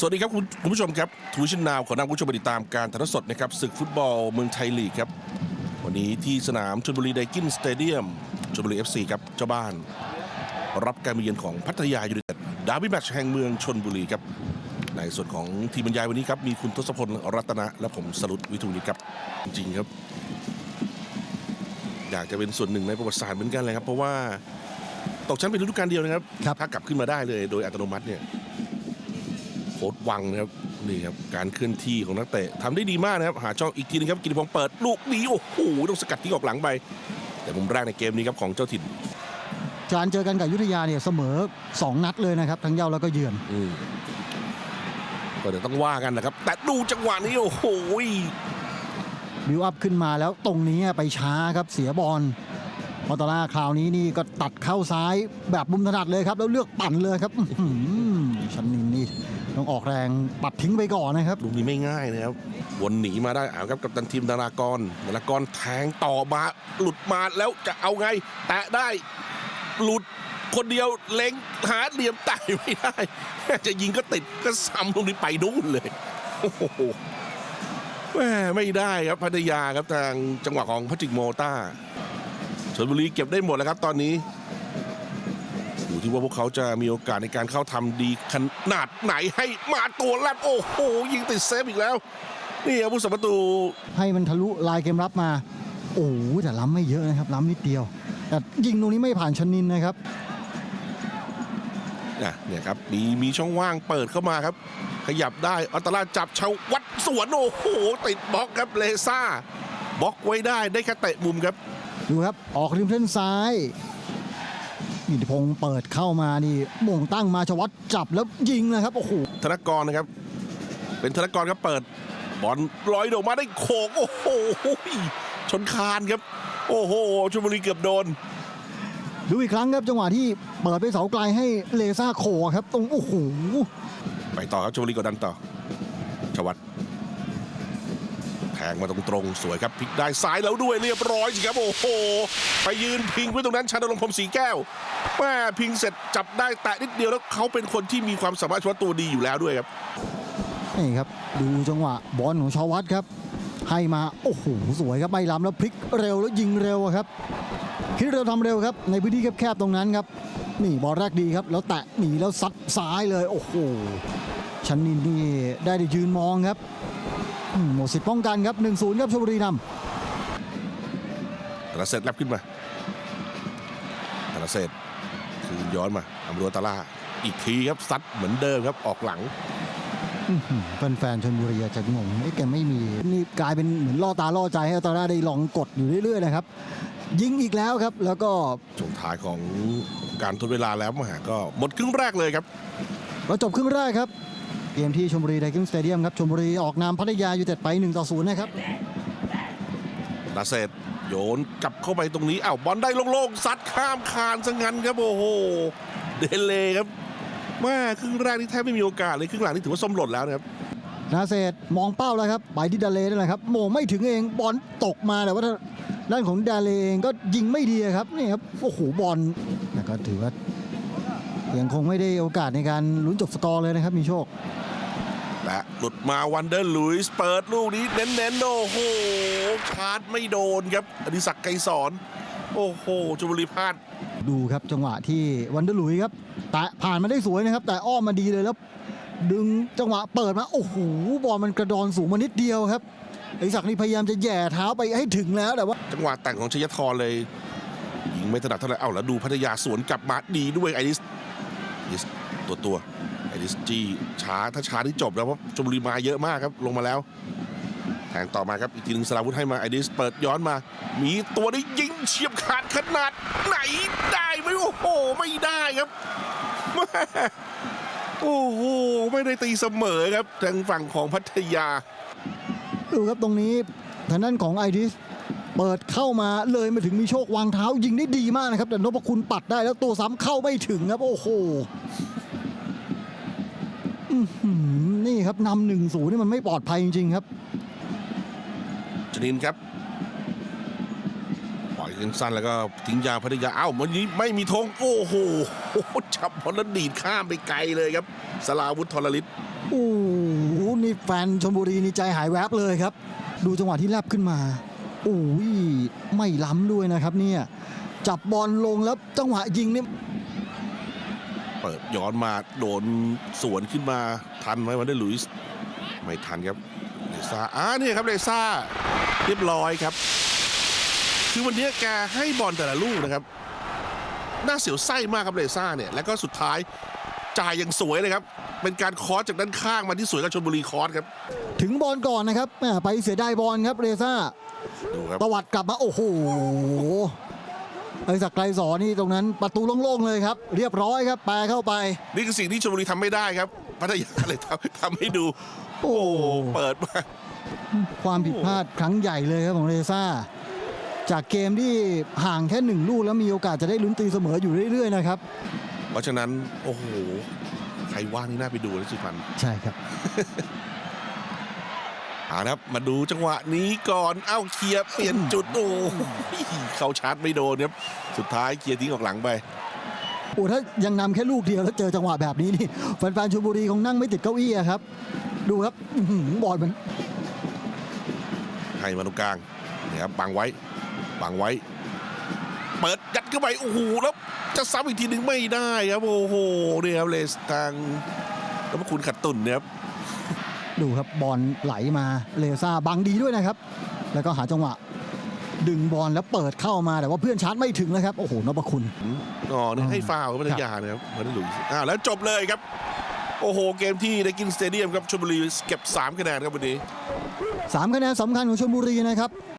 สวัสดีครับคุณคุณผู้ชมครับทูชินนาวขอนำคุณผู้ชมไปติดตามการถ่ายทอดสดนะครับศึกฟุตบอลเมืองไทยลีกครับ วันนี้ที่สนามชลบุรีไดกินสเตเดียมชลบุรี FC ครับเจ้าบ้าน รับการมาเยือนของพัทยายูไนเต็ดดาร์บี้แมตช์แห่งเมืองชนบุรีครับ ในส่วนของทีมบรรยายวันนี้ครับ มีคุณทศพลรัตนะ และผมสรุปวิทูลนิตครับ จริงๆครับ อยากจะเป็นส่วนหนึ่งในประวัติศาสตร์เหมือนกันเลยครับเพราะว่าตกชั้นเป็นฤดูกาลเดียวนะครับครับถ้ากลับขึ้นมาได้เลยโดยอัตโนมัติเนี่ย โค้ดวังนะครับนี่ครับการเคลื่อนที่ของนักเตะทำได้ดีมากนะครับหาช่องอีกทีนึงครับกิติพงษ์เปิดลูกนี้โอ้โหต้องสกัดทิ้งออกหลังไป แต่มุมแรกในเกมนี้ครับของเจ้าถิ่นการเจอกันกับอยุธยาเนี่ยเสมอ 2 นัดเลยนะครับ ทั้งเย้าแล้วก็เยือนอืมก็เดี๋ยวต้องว่ากันนะครับ แต่ดูจังหวะนี้โอ้โหบิวอัพขึ้นมาแล้วตรงนี้ไปช้าครับเสียบอลมอตาร่าคราวนี้นี่ก็ตัดเข้าซ้ายแบบมุมถนัดเลยครับ แล้วเลือกปั่นเลยครับอื้อหือชันนินนี่ ต้องออกแรงปัดทิ้งไปก่อนนะครับ ลูกนี้ไม่ง่ายนะครับวนหนีมาได้เอาครับกับตันทีมดารากรดารากรแทงต่อมาหลุดมาแล้วจะเอาไง แตะได้หลุดคนเดียวเล็งหาเหลี่ยมแตะไม่ได้ จะยิงก็ติดก็ซ้ำลูกนี้ไปนู่นเลยโอ้โหแม่ไม่ได้ครับพัทยาครับทางจังหวะของพัจิกโมต้าชลบุรีเก็บได้หมดแล้วครับตอนนี้ อยู่ที่ว่าพวกเขาจะมีโอกาสในการเข้าทำดีขนาดไหนให้มาตัวแรกโอ้โหยิงติดเซฟอีกแล้ว นี่ครับผู้สัมประตู ให้มันทะลุลายเกมรับมา โอ้โหแต่ล้ำไม่เยอะนะครับ ล้ำนิดเดียว แต่ยิงตรงนี้ไม่ผ่านชนินนะครับอะเนี่ยครับมีมีช่องว่างเปิดเข้ามาครับ ขยับได้อัตราจับชาววัดสวน โอ้โห ติดบล็อกครับเลซ่าบล็อกไว้ได้ได้แค่เตะมุมครับ ดูครับ ออกริมเส้นซ้าย กิติพงศ์เปิดเข้ามานี่โมงตั้งมาชวัดจับแล้วยิงนะครับโอ้โหธนกรนะครับ เป็นธนกรครับเปิดบอลลอยโดดมาได้โขกโอ้โหชนคานครับ โอ้โหชลบุรีเกือบโดน ดูอีกครั้งครับจังหวะที่เปิดไปเสาไกลให้เลซ่าโคครับ ตรงโอ้โหไปต่อครับชลบุรีกดดันต่อชวัดแท งมาตรงๆ สวยครับพลิกได้ซ้ายแล้วด้วยเรียบร้อยสิครับโอ้โห ไปยืนพิงไว้ตรงนั้นชาดลงพรมสีแก้วแม่พิงเสร็จจับได้แตะนิดเดียวแล้วเขาเป็นคนที่มีความสามารถเฉพาะตัวดีอยู่แล้วด้วยครับนี่ครับดูจังหวะบอลของชาวัดครับ ให้มาโอ้โหสวยครับไม่ล้ำแล้วพลิกเร็วแล้วยิงเร็วครับ คิดเร็วทำเร็วครับ ในพื้นที่แคบๆตรงนั้นครับนี่บอลแรกดีครับ แล้วแตะหนีแล้วซัดซ้ายเลย โอ้โหชันนินนี่ได้แต่ยืนมองครับ หมดสิทธิ์ป้องกันครับ 1-0 ครับชลบุรีนำธนเศษแลบขึ้นมาธนเศษคืนย้อนมาอัมรัวตาล่าอีกทีครับซัดเหมือนเดิมครับออกหลังอื้อหือแฟนๆชนบุรีอาจจะงงไอ้แกไม่มีนี่กลายเป็นเหมือนล่อตาล่อใจให้ตอนแรกได้ลองกดอยู่เรื่อยๆนะครับ ยิงอีกแล้วครับ แล้วก็ช่วงท้ายของการทดเวลาแล้วมาก็หมดครึ่งแรกเลยครับเราจบครึ่งแรกครับ เกมที่ชมบุรีไดกิมสเตเดียมครับชมบุรีออกนามพัทยายูไนเต็ดไป1ต่อ0นะครับนาเศษโยนกลับเข้าไปตรงนี้อ้าวบอลได้โล่งๆซัดข้ามคานซะงั้นครับโอ้โหเดเลครับแม่ครึ่งแรกนี่แทบไม่มีโอกาสเลยครึ่งหลังนี่ถือว่าส้มหล่นแล้วนะครับนาเศษมองเป้าแล้วครับไปที่ดาเลนั่นแหละครับโมงไม่ถึงเองบอลตกมาแต่ว่าด้านของดาเลเองก็ยิงไม่ดีครับนี่ครับโอ้โหบอลแต่ก็ถือว่ายังคงไม่ได้โอกาสในการลุ้นจบสกอร์เลยนะครับมีโชคและ หลุดมาวันเดอร์ลุยส์เปิดลูกนี้เน้นๆโอ้โหชาร์จไม่โดนครับอดิศักดิ์ไกรสอน โอ้โหจุบุรีพลาดดูครับจังหวะที่วันเดอร์หลุยส์ครับแต่ผ่านมาได้สวยนะครับ แต่อ้อมมาดีเลยแล้ว ดึงจังหวะเปิดมาโอ้โหบอลมันกระดอนสูงมานิดเดียวครับไอศักดิ์นี่พยายามจะแหย่เท้าไปให้ถึงแล้วแต่ว่า จังหวะแต่งของชยทรเลยยิงไม่ถนัดเท่าไหร่เอ้าแล้วดูพัทยาสวนกลับมาดีด้วยไอริสไอริสตัวตัวไอริสจีช้าถ้าช้าที่จบแล้วเพราะชมบุรีมาเยอะมากครับลงมาแล้วแทงต่อมาครับอีกทีหนึงสลาวุธให้มาไอริสเปิดย้อนมา มีตัวนี้ยิงเฉียบขาดขนาดไหนได้ไหมโอ้โหไม่ได้ครับโอ้โหไม่ได้ตีเสมอครับทางฝั่งของพัทยา ดูครับตรงนี้ทางด้านของไอริสเปิดเข้ามาเลยมาถึงมีโชควางเท้ายิงได้ดีมากนะครับ แต่นพคุณปัดได้แล้วตัวซ้ำเข้าไม่ถึงครับ โอ้โห นี่ครับนำหนึ่งศูนย์นี่มันไม่ปลอดภัยจริงๆครับจนินครับปล่อยกันสั้นแล้วก็ทิ้งยาวพัทยาเอ้าวันนี้ไม่มีธงโอ้โหจับบอลแล้วดีดข้ามไปไกลเลยครับสลาวุธทรลิตโอ้โหนี่แฟนชมบุรีนี่ใจหายแวบเลยครับ ดูจังหวะที่แลบขึ้นมาโอ้ยไม่ล้ำด้วยนะครับเนี่ยจับบอลลงแล้วจังหวะยิงนี่เปิดย้อนมาโดนสวนขึ้นมาทันไหมวันได้ลุยส์ไม่ทันครับเลซ่าอ่านี่ครับเลซ่าเรียบร้อยครับ คือวันนี้แกให้บอลแต่ละลูกนะครับน่าเสียวไส้มากครับเลซ่าเนี่ยแล้วก็สุดท้ายจ่ายอย่างสวยเลยครับ เป็นการคอสจากด้านข้างมาที่สวยกับชนบุรีคอสครับ ถึงบอลก่อนนะครับแหม่ไปเสียดายบอลครับเรซ่าดูครับตวัดกลับมาโอ้โห ไอ้สักดิ์ไกรสอนนี่ตรงนั้นประตูโล่งๆเลยครับ เรียบร้อยครับแปรเข้าไป นี่คือสิ่งที่ชลบุรีทำไม่ได้ครับพัทยาเลยทำทำให้ดู โอ้โอ้เปิดมาความผิดพลาดครั้งใหญ่เลยครับของเรซ่า จากเกมที่ห่างแค่หนึ่งลูกแล้วมีโอกาสจะได้ลุ้นตีเสมออยู่เรื่อยๆนะครับ เพราะฉะนั้น โอ้โห ใครว่างนี่น่าไปดูนะสุพรรณใช่ครับ เอาละครับมาดูจังหวะนี้ก่อนเอ้าเคลียร์เปลี่ยนจุดโอ้ยเข้าชาร์จไม่โดนครับสุดท้ายเคลียร์ทิ้งออกหลังไปโอ้ถ้ายังนำแค่ลูกเดียวแล้วเจอจังหวะแบบนี้นี่แฟนๆชลบุรีคงนั่งไม่ติดเก้าอี้อะครับ ดูครับอื้อหือบอลมันให้มาตรงกลางเนี่ยครับบังไว้บังไว้ เปิดยัดเข้าไปโอ้โหแล้วจะซ้ำอีกทีหนึ่งไม่ได้ครับโอ้โหเนี่ยครับเลสทางแล้วมาคุณขัดตุนเนี่ยครับ ดูครับบอลไหลมาเลซ่าบังดีด้วยนะครับ แล้วก็หาจังหวะ ดึงบอลแล้วเปิดเข้ามาแต่ว่าเพื่อนชาร์จไม่ถึงนะครับ โอ้โหนพคุณอ๋อนี่ให้ฟาวล์พัทยานะครับพัทลุยอ่าแล้วจบเลยครับ โอ้โห เกมที่ได้กินสเตเดียมครับชลบุรีเก็บ 3 คะแนนครับวันนี้สามคะแนนสำคัญของชลบุรีนะครับ